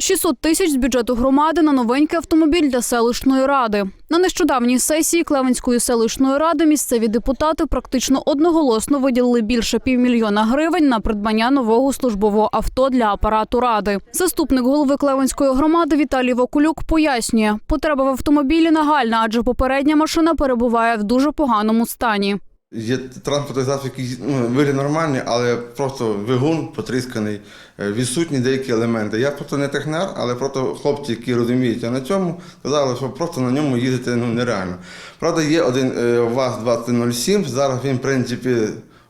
600 тисяч з бюджету громади на новенький автомобіль для селищної ради. На нещодавній сесії Клевенської селищної ради місцеві депутати практично одноголосно виділили більше півмільйона гривень на придбання нового службового авто для апарату ради. Заступник голови Клевенської громади Віталій Вакулюк пояснює, потреба в автомобілі нагальна, адже попередня машина перебуває в дуже поганому стані. Є транспортний засіб, який ну, вигляд нормальний, але просто двигун потрісканий, е, відсутні деякі елементи. Я просто не технар, але просто хлопці, які розуміють на цьому, сказали, що просто на ньому їздити ну, нереально. Правда, є один е, ВАЗ-2007, зараз він, в принципі,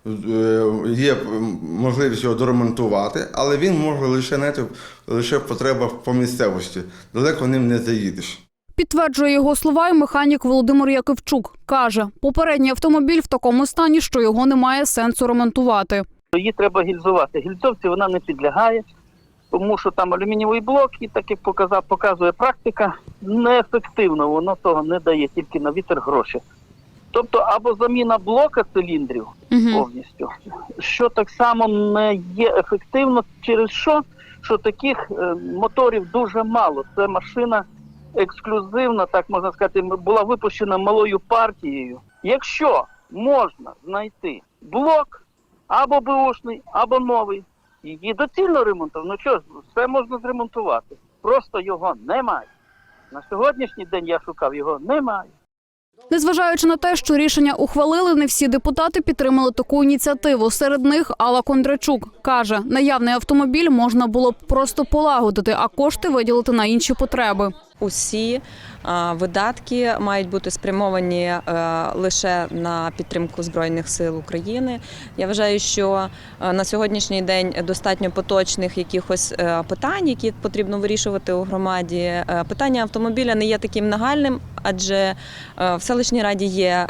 е, є можливість його доремонтувати, але він може лише, знаєте, лише потреба по місцевості. Далеко ним не заїдеш. Підтверджує його слова і механік Володимир Якивчук. Каже, попередній автомобіль в такому стані, що його немає сенсу ремонтувати. Її треба гільзувати. Гільзовці вона не підлягає, тому що там алюмінієвий блок, і так як показав, показує практика, неефективно воно того не дає, тільки на вітер гроші. Тобто або заміна блока циліндрів повністю, що так само не є ефективно, через що, що таких е, моторів дуже мало. Це машина ексклюзивна, так можна сказати, була випущена малою партією. Якщо можна знайти блок або беушний, або новий, її доцільно ремонтувати, ну що ж, все можна зремонтувати. Просто його немає. На сьогоднішній день я шукав його немає. Незважаючи на те, що рішення ухвалили, не всі депутати підтримали таку ініціативу. Серед них Алла Кондрачук каже, наявний автомобіль можна було б просто полагодити, а кошти виділити на інші потреби. Усі е, видатки мають бути спрямовані е, лише на підтримку збройних сил України. Я вважаю, що е, на сьогоднішній день достатньо поточних якихось питань, які потрібно вирішувати у громаді. Питання автомобіля не є таким нагальним, адже в селищній раді є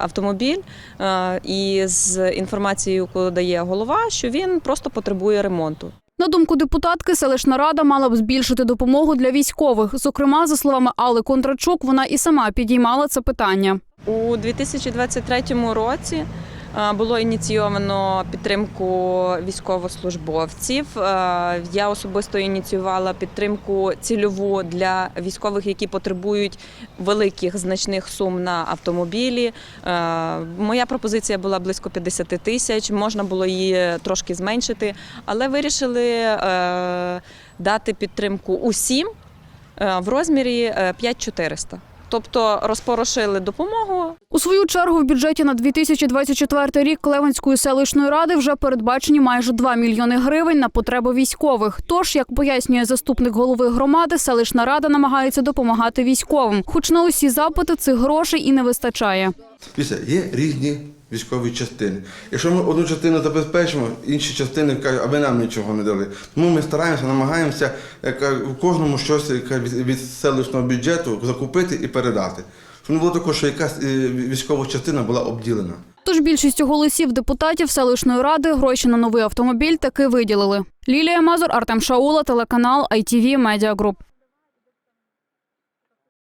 автомобіль, і з інформацією, яку дає голова, що він просто потребує ремонту. На думку депутатки, селищна рада мала б збільшити допомогу для військових. Зокрема, за словами Алли Кондрачук, вона і сама підіймала це питання. У 2023 році було ініційовано підтримку військовослужбовців. Е, Я особисто ініціювала підтримку цільову для військових, які потребують великих значних сум на автомобілі. Е, Моя пропозиція була близько 50 тисяч. Можна було її трошки зменшити, але вирішили е, дати підтримку усім е, в розмірі е, 5400. Тобто розпорошили допомогу. У свою чергу в бюджеті на 2024 рік Клевенської селищної ради вже передбачені майже 2 мільйони гривень на потреби військових. Тож, як пояснює заступник голови громади, селищна рада намагається допомагати військовим. Хоч на усі запити цих грошей і не вистачає. після є різні військові частини. Якщо ми одну частину забезпечимо, інші частини кажуть, аби нам нічого не дали. Тому ми стараємося, намагаємося яка, у кожному щось яка, від, від селищного бюджету закупити і передати. Щоб не було такого, що якась е, військова частина була обділена. Тож більшістю голосів депутатів селищної ради гроші на новий автомобіль таки виділили. Лілія Мазур, Артем Шаула, телеканал ITV Media Group.